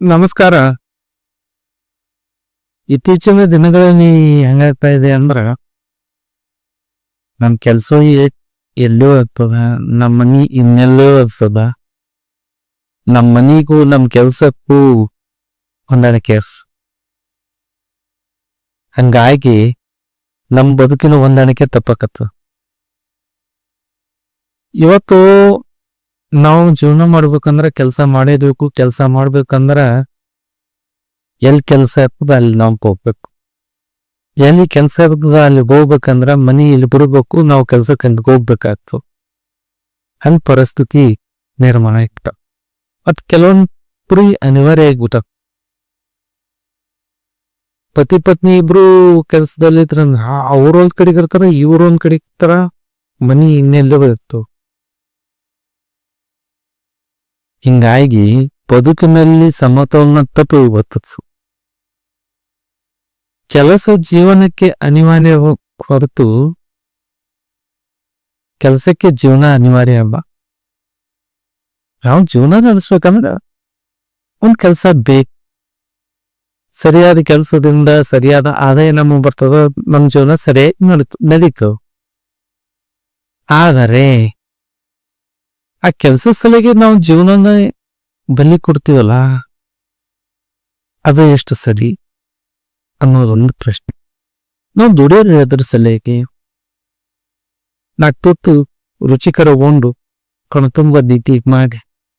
ನಮಸ್ಕಾರ. ಇತ್ತೀಚಿನ ದಿನಗಳಲ್ಲಿ ಹೆಂಗಾಗ್ತಾ ಇದೆ ಅಂದ್ರ, ನಮ್ ಕೆಲಸ ಎಲ್ಲೋ ಇರ್ತದ ನಮ್ಮ ಮನಿ ಇನ್ನೆಲ್ಲೋ ಇರ್ತದ ನಮ್ ಮನಿಗೂ ನಮ್ಮ ಕೆಲ್ಸಕ್ಕೂ ಹೊಂದಾಣಿಕೆ ಹಂಗಾಗಿ ನಮ್ ಬದುಕಿನ ಹೊಂದಾಣಿಕೆ ತಪ್ಪಕತ್ತ. ಇವತ್ತು ನಾವು ಜೀವನ ಮಾಡ್ಬೇಕಂದ್ರ ಕೆಲಸ ಮಾಡಬೇಕು ಕೆಲಸ ಮಾಡ್ಬೇಕಂದ್ರ ಎಲ್ಲಿ ಕೆಲಸ ಇರ್ತದ ಅಲ್ಲಿ ನಾವು ಹೋಗ್ಬೇಕು. ಎಲ್ಲಿ ಕೆಲಸ ಇರ್ತದ ಅಲ್ಲಿ ಹೋಗ್ಬೇಕಂದ್ರ ಮನಿ ಇಲ್ಲಿ ಬಿಡ್ಬೇಕು ನಾವು ಕೆಲ್ಸಕ್ಕೆ ಅಲ್ಲಿ ಹೋಗ್ಬೇಕಾಗ್ತು ಹಂಗ ಪರಿಸ್ಥಿತಿ ನಿರ್ಮಾಣ ಇಟ್ಟ ಮತ್ ಕೆಲವೊಂದ್ ಪುರಿ ಅನಿವಾರ್ಯ ಆಗ್ಬಿಟ್ಟ ಪತಿ ಪತ್ನಿ ಇಬ್ರು ಕೆಲಸದಲ್ಲಿ ಇದ್ರ ಅವ್ರ ಒಂದ್ ಕಡೆಗೆ ಇರ್ತಾರ ಇವ್ರ ಒಂದ್ ಕಡೆ ಇರ್ತಾರ, ಮನಿ ಇನ್ನೆಲ್ಲೋ ಇರ್ತಾವ ಹಿಂಗಾಗಿ ಬದುಕಿನಲ್ಲಿ ಸಮತೋಲನ ತಪ್ಪಿ ಬರ್ತದೆ ಕೆಲಸ ಜೀವನಕ್ಕೆ ಅನಿವಾರ್ಯ ಹೊರತು ಕೆಲಸಕ್ಕೆ ಜೀವನ ಅನಿವಾರ್ಯ ಅಲ್ಲ. ನಾವು ಜೀವನ ನಡೆಸ್ಬೇಕಂದ್ರ ಒಂದ್ ಕೆಲಸ ಬೇಕು. ಸರಿಯಾದ ಕೆಲಸದಿಂದ ಸರಿಯಾದ ಆದಾಯ ನಮಗೆ ಬರ್ತದ ನಮ್ ಜೀವನ ಸರಿಯಾಗಿ ನಡೀತು ನಡೀತು. ಆದರೆ ಆ ಕೆಲಸ ಸಲಿಗೆ ನಾವು ಜೀವನನ ಬಲಿ ಕೊಡ್ತೀವಲ್ಲ? ಅದು ಎಷ್ಟು ಸರಿ ಅನ್ನೋದೊಂದು ಪ್ರಶ್ನೆ. ನಾವು ದುಡಿಯೋರು ಅದ್ರ ಸಲಹೆಗೆ ನಾಲ್ಕು ತುತ್ತು ರುಚಿಕರ ಉಂಡು ಕಣ್ತುಂಬ ನೀತಿ ಮಾಡಿ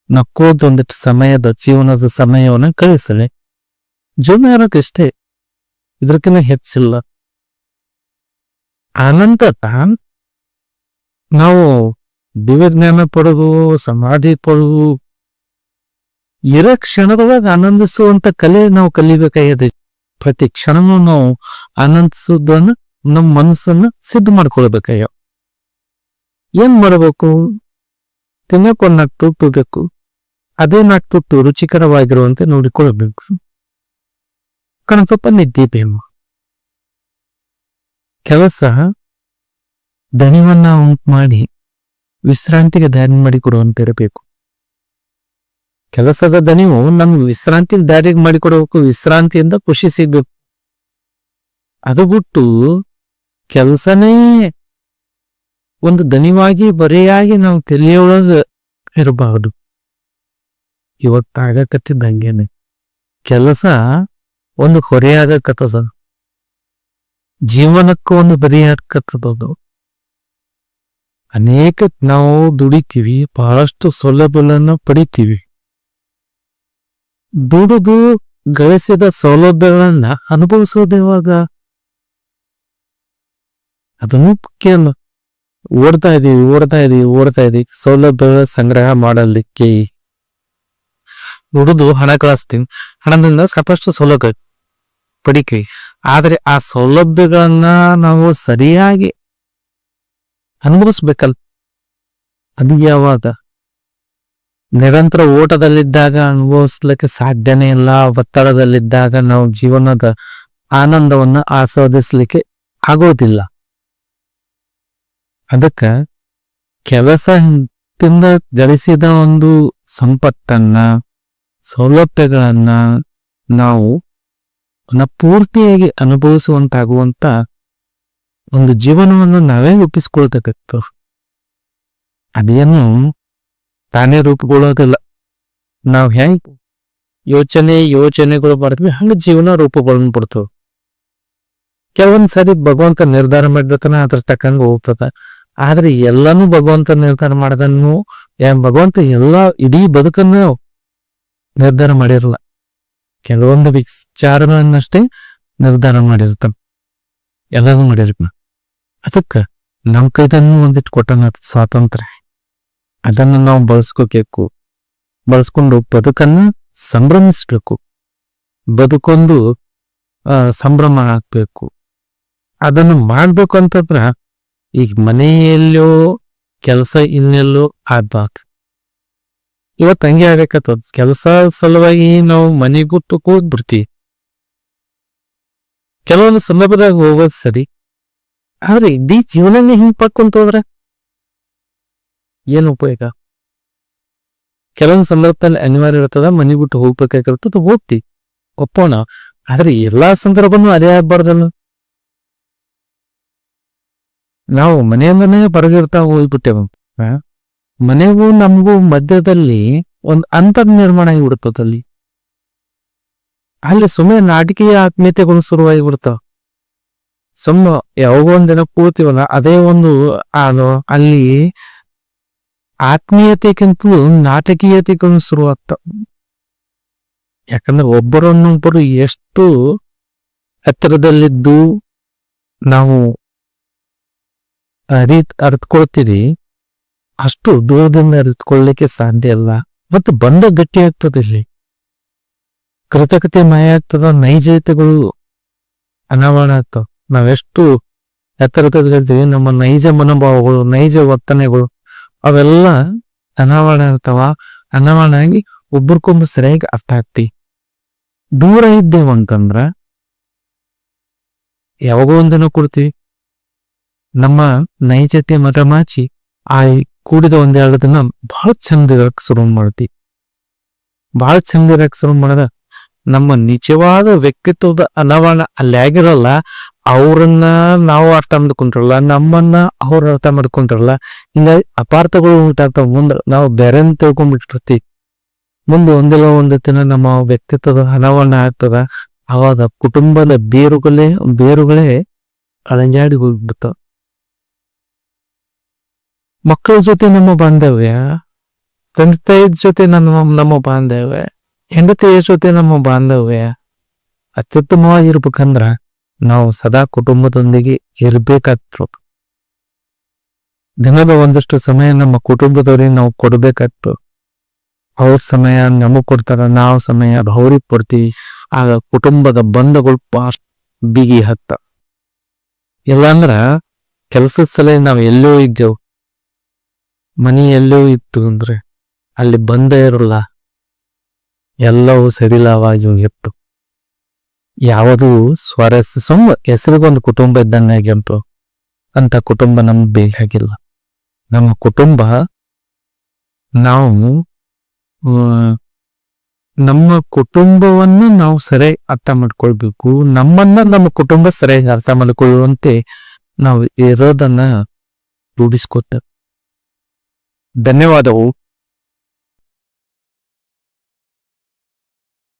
ನಕ್ಕೋದೊಂದಿಟ್ಟು ಸಮಯದ ಜೀವನದ ಸಮಯವನ್ನು ಕಳಿಸಲಿ. ಜೀವನ ಇರೋಕ್ಕಿಷ್ಟೇ ಇದಕ್ಕಿಂತ ಹೆಚ್ಚಿಲ್ಲ. ಆನಂತರ ನಾವು ದಿವ್ಯ ಜ್ಞಾನ ಪಡೆದು, ಸಮಾಧಿ ಪಡೆದು, ಇರೋ ಕ್ಷಣದೊಳಗ ಆನಂದಿಸುವಂತ ಕಲೆ ನಾವು ಕಲಿಬೇಕಾಗಿದೆ. ಪ್ರತಿ ಕ್ಷಣನೂ ನಾವು ಆನಂದಿಸೋದನ್ನ, ನಮ್ಮ ಮನಸ್ಸನ್ನ ಸಿದ್ಧ ಮಾಡ್ಕೊಳ್ಬೇಕಾಗ್ಯಾವ ಏನ್ ಮಾಡಬೇಕು? ತಿನ್ನಕ್ಕೆ ಒಂದ್ ನಾಲ್ಕು ತುತ್ತು ಬೇಕು. ಅದೇ ನಾಲ್ಕು ತುತ್ತು ರುಚಿಕರವಾಗಿರುವಂತೆ ನೋಡಿಕೊಳ್ಬೇಕು ಕಣತಪ್ಪ ನಿದ್ದೆ ಬೇಮ. ಕೆಲಸ ದಣಿವನ್ನ ಉಂಟು ಮಾಡಿ ವಿಶ್ರಾಂತಿಗೆ ದಾರಿ ಮಾಡಿಕೊಡುವಂತಿರಬೇಕು ಕೆಲಸದ ದನಿವು ನಮ್ಗೆ ವಿಶ್ರಾಂತಿ ದಾರಿಗೆ ಮಾಡಿಕೊಡಬೇಕು ವಿಶ್ರಾಂತಿಯಿಂದ ಖುಷಿ ಸಿಗ್ಬೇಕು. ಅದು ಬಿಟ್ಟು ಕೆಲಸನೇ ಒಂದು ದನಿವಾಗಿ ಬರೆಯಾಗಿ ನಾವು ತಲೆಯೊಳಗ ಇರಬಾರದು. ಇವತ್ತಾಗಕತ್ತಿದ್ದಂಗೆನೆ. ಕೆಲಸ ಒಂದು ಹೊರೆಯಾಗಕತ್ತದ ಜೀವನಕ್ಕೂ ಒಂದು ಬರಿಯಾಗಕತ್ತದದು ಅನೇಕ ನಾವು ದುಡಿತೀವಿ, ಬಹಳಷ್ಟು ಸೌಲಭ್ಯಗಳನ್ನು ಪಡಿತೀವಿ. ದುಡಿದು ಗಳಿಸಿದ ಸೌಲಭ್ಯಗಳನ್ನ ಅನುಭವಿಸೋದು ಯಾವಾಗ? ಅದನ್ನು ಅಲ್ಲ ಓಡ್ತಾ ಇದೀವಿ ಓಡ್ತಾ ಇದೀವಿ ಓಡ್ತಾ ಇದೀವಿ. ಸೌಲಭ್ಯಗಳ ಸಂಗ್ರಹ ಮಾಡಲಿಕ್ಕೆ. ದುಡಿದು ಹಣ ಕಳಿಸ್ತೀವಿ. ಹಣದಿಂದ ಸಾಕಷ್ಟು ಸೌಲಭ್ಯ ಪಡಿತೀವಿ. ಆದ್ರೆ ಆ ಸೌಲಭ್ಯಗಳನ್ನ ನಾವು ಸರಿಯಾಗಿ ಅನುಭವಿಸ್ಬೇಕಲ್ಲ. ಅದು ಯಾವಾಗ? ನಿರಂತರ ಓಟದಲ್ಲಿದ್ದಾಗ ಅನುಭವಿಸ್ಲಿಕ್ಕೆ ಸಾಧ್ಯನೇ ಇಲ್ಲ. ಒತ್ತಡದಲ್ಲಿದ್ದಾಗ ನಾವು ಜೀವನದ ಆನಂದವನ್ನ ಆಸ್ವಾದಿಸ್ಲಿಕ್ಕೆ ಆಗೋದಿಲ್ಲ. ಅದಕ್ಕ ಕೆಲಸದಿಂದ ಗಳಿಸಿದ ಒಂದು ಸಂಪತ್ತನ್ನ, ಸೌಲಭ್ಯಗಳನ್ನ ನಾವು ಪೂರ್ತಿಯಾಗಿ ಅನುಭವಿಸುವಂತಾಗುವಂತ ಒಂದು ಜೀವನವನ್ನು ನಾವೇ ರೂಪಿಸ್ಕೊಳ್ತಕ್ಕಂಥ ಅದೇನು ತಾನೇ ರೂಪುಗೊಳ್ಳೋದಿಲ್ಲ. ನಾವು ಹೆಂಗ್ ಯೋಚನೆ, ಯೋಚನೆಗಳು ಬರ್ತೀವಿ, ಹಂಗ ಜೀವನ ರೂಪುಗಳನ್ನು ಬಿಡ್ತವೆ. ಕೆಲವೊಂದ್ ಸರಿ ಭಗವಂತ ನಿರ್ಧಾರ ಮಾಡಿರ್ತಾನ, ಅದ್ರ ತಕ್ಕಂಗ ಹೋಗ್ತದ. ಆದ್ರೆ ಎಲ್ಲಾನು ಭಗವಂತ ನಿರ್ಧಾರ ಮಾಡದನ್ನು ಭಗವಂತ ಎಲ್ಲಾ ಇಡೀ ಬದುಕನ್ನು ನಿರ್ಧಾರ ಮಾಡಿರಲ್ಲ. ಕೆಲವೊಂದು ವಿಚಾರಗಳನ್ನಷ್ಟೇ ನಿರ್ಧಾರ ಮಾಡಿರ್ತಾನ. ಎಲ್ಲಾನು ಮಾಡಿರ್ತಾನ. ಅದಕ್ಕ ನಮ್ ಕೈದನ್ನು ಒಂದಿಟ್ಟು ಕೊಟ್ಟನ ಸ್ವಾತಂತ್ರ್ಯ. ಅದನ್ನ ನಾವು ಬಳಸ್ಕೋಬೇಕು ಬಳಸ್ಕೊಂಡು ಬದುಕನ್ನ ಸಂಭ್ರಮಿಸ್ಬೇಕು. ಬದುಕೊಂದು ಸಂಭ್ರಮ ಆಗ್ಬೇಕು. ಅದನ್ನು ಮಾಡ್ಬೇಕು ಅಂತಂದ್ರ ಈಗ ಮನೆಯಲ್ಲೋ ಕೆಲಸ ಇನ್ನೆಲ್ಲೋ ಆಗ್ಬಾರ್ದು ಇವತ್ತು ಹಂಗೆ ಆಗಕತ್ತದ ಕೆಲಸ ಸಲುವಾಗಿ ನಾವು ಮನೆಗೂ ಹೋಗ್ಬಿಡ್ತೀವಿ ಕೆಲವೊಂದು ಸಂದರ್ಭದಾಗ ಹೋಗೋದು ಸರಿ. ಆದ್ರೆ ಇಡೀ ಜೀವನನೇ ಹಿಂಗ್ ಪಡ್ಕೊಂತ ಹೋದ್ರ ಏನ್ ಉಪಯೋಗ? ಕೆಲವೊಂದು ಸಂದರ್ಭದಲ್ಲಿ ಅನಿವಾರ್ಯ ಇರ್ತದ ಮನೆ ಬಿಟ್ಟು ಹೋಗ್ಬೇಕಾಗಿರ್ತದ ಹೋಗ್ತಿ ಒಪ್ಪೋಣ. ಆದ್ರೆ ಎಲ್ಲಾ ಸಂದರ್ಭನೂ ಅದೇ ಆಗ್ಬಾರ್ದಲ್ಲ. ನಾವು ಮನೆಯಿಂದನೇ ಹೊರಗಿರ್ತಾ ಹೋಗ್ಬಿಟ್ಟೆವು? ಮನೆಗೂ ನಮಗೂ ಮಧ್ಯದಲ್ಲಿ ಒಂದು ಅಂತರ್ ನಿರ್ಮಾಣ ಆಗಿಬಿಡ್ತದಲ್ಲಿ ಅಲ್ಲಿ. ಸುಮ್ಮನೆ ನಾಟಕೀಯ ಆತ್ಮೀಯತೆಗಳು ಶುರುವಾಗಿ ಬಿಡ್ತಾವ ಸುಮ್ಮ ಯಾವಾಗ ಒಂದಿನ ಕೂತಿವಲ್ಲ, ಅದೇ ಒಂದು, ಅದು, ಅಲ್ಲಿ ಆತ್ಮೀಯತೆಗಿಂತಲೂ ನಾಟಕೀಯತೆಗಳು ಶುರುವಾಗ್ತಾವ ಯಾಕಂದ್ರೆ ಒಬ್ಬರನ್ನೊಬ್ಬರು ಎಷ್ಟು ಹತ್ತಿರದಲ್ಲಿದ್ದು ನಾವು ಅರಿ ಅರಿತ್ಕೊಳ್ತೀರಿ, ಅಷ್ಟು ದೂರದಿಂದ ಅರಿತ್ಕೊಳ್ಳಿಕ್ಕೆ ಸಾಧ್ಯ ಇಲ್ಲ. ಮತ್ತು ಬಂದ ಗಟ್ಟಿ ಆಗ್ತದೆ ಇಲ್ಲಿ. ಕೃತಕತೆ ಮಾಯ ಆಗ್ತದ, ನೈಜತೆಗಳು ಅನಾವರಣ ಆಗ್ತಾವ. ನಾವೆಷ್ಟು ಎತ್ತರದಿರ್ತೀವಿ ನಮ್ಮ ನೈಜ ಮನೋಭಾವಗಳು, ನೈಜ ವರ್ತನೆಗಳು, ಅವೆಲ್ಲ ಅನಾವರಣ ಇರ್ತಾವ. ಅನಾವರಣ ಆಗಿ ಒಬ್ರಿಗೊಬ್ಬ ಸರಿಯಾಗಿ ಅರ್ಥ ಆಗ್ತಿ. ದೂರ ಇದ್ದೇವ ಅಂತಂದ್ರ, ಯಾವಾಗೋ ಒಂದಿನ ಕೊಡ್ತೀವಿ. ನಮ್ಮ ನೈಜತೆ ಮರಮಾಚಿ ಆ ಕೂಡಿದ ಒಂದೆರಡು ದಿನ ಬಹಳ ಚಂದ ಇರಕ್ ಶುರು ಮಾಡ್ತಿ. ಬಹಳ ಚಂದ ಇರಕ್ ಶುರು ಮಾಡದ. ನಮ್ಮ ನಿಜವಾದ ವ್ಯಕ್ತಿತ್ವದ ಅನಾವರಣ ಅಲ್ಲಿ ಆಗಿರಲ್ಲ ಅವ್ರನ್ನ ನಾವು ಅರ್ಥ ಮಾಡ್ಕೊಂಡ್ರಲ್ಲ, ನಮ್ಮನ್ನ ಅವ್ರು ಅರ್ಥ ಮಾಡ್ಕೊಂಡ್ರಲ್ಲ ಹಿಂಗ ಅಪಾರ್ಥಗಳು ಉಂಟಾಗ್ತಾವ. ಮುಂದೆ ನಾವು ಬೇರೆ ತಿಳ್ಕೊಂಡ್ಬಿಟ್ಟಿರ್ತಿ ಮುಂದೆ ಒಂದಿಲ್ಲ ಒಂದು ದಿನ ನಮ್ಮ ವ್ಯಕ್ತಿತ್ವದ ಹಣವನ್ನ ಆಗ್ತದ. ಅವಾಗ ಕುಟುಂಬದ ಬೇರುಗಳೇ ಬೇರುಗಳೇ ಅಳಂಜಾಡಿ ಹೋಗ್ಬಿಡ್ತಾವ ಮಕ್ಕಳ ಜೊತೆ ನಮ್ಮ ಬಾಂಧವ್ಯ ತಂದೆ ತಾಯಿ ಜೊತೆ ನಮ್ಮ ನಮ್ಮ ಬಾಂಧವ್ಯ, ಹೆಂಡತಿಯ ಜೊತೆ ನಮ್ಮ ಬಾಂಧವ್ಯ ಅತ್ಯುತ್ತಮವಾಗಿರ್ಬೇಕಂದ್ರ ನಾವು ಸದಾ ಕುಟುಂಬದೊಂದಿಗೆ ಇರ್ಬೇಕಾಗ್ತದೆ. ದಿನದ ಒಂದಷ್ಟು ಸಮಯ ನಮ್ಮ ಕುಟುಂಬದವ್ರಿಗೆ ನಾವು ಕೊಡ್ಬೇಕಾಗ್ತದೆ. ಅವ್ರ ಸಮಯ ನಮಗ್ ಕೊಡ್ತಾರ, ನಾವು ಸಮಯ ಅವ್ರಿಗೆ ಕೊಡ್ತೀವಿ. ಆಗ ಕುಟುಂಬದ ಬಂಧಗಳು ಪಾಸ್ಟ್ ಬಿಗಿ ಹತ್ತ. ಇಲ್ಲಾಂದ್ರ ಕೆಲಸದ ಸಲ ನಾವು ಎಲ್ಲೋ ಇದ್ದೇವು. ಮನಿ ಎಲ್ಲೋ ಇತ್ತು ಅಂದ್ರೆ ಅಲ್ಲಿ ಬಂದ ಇರಲ್ಲ. ಎಲ್ಲವೂ ಸಡಿಲವಾಗಿ ಇತ್ತು ಯಾವುದು ಸ್ವಾರಸ್ಯ ಸುಮ್ಮ ಹೆಸರಿಗೊಂದು ಕುಟುಂಬ ಇದ್ದಂಗೆ ಗೆಂಪು ಅಂತ ಕುಟುಂಬ ನಮ್ಗೆ ಬೇಕಾಗಿಲ್ಲ ನಮ್ಮ ಕುಟುಂಬ ನಾವು ನಮ್ಮ ಕುಟುಂಬವನ್ನು ನಾವು ಸರಿ ಅರ್ಥ ಮಾಡ್ಕೊಳ್ಬೇಕು. ನಮ್ಮನ್ನ ನಮ್ಮ ಕುಟುಂಬ ಸರಿಯಾಗಿ ಅರ್ಥ ಮಾಡಿಕೊಳ್ಳುವಂತೆ ನಾವು ಇರೋದನ್ನ ರೂಢಿಸ್ಕೊತ ಧನ್ಯವಾದವು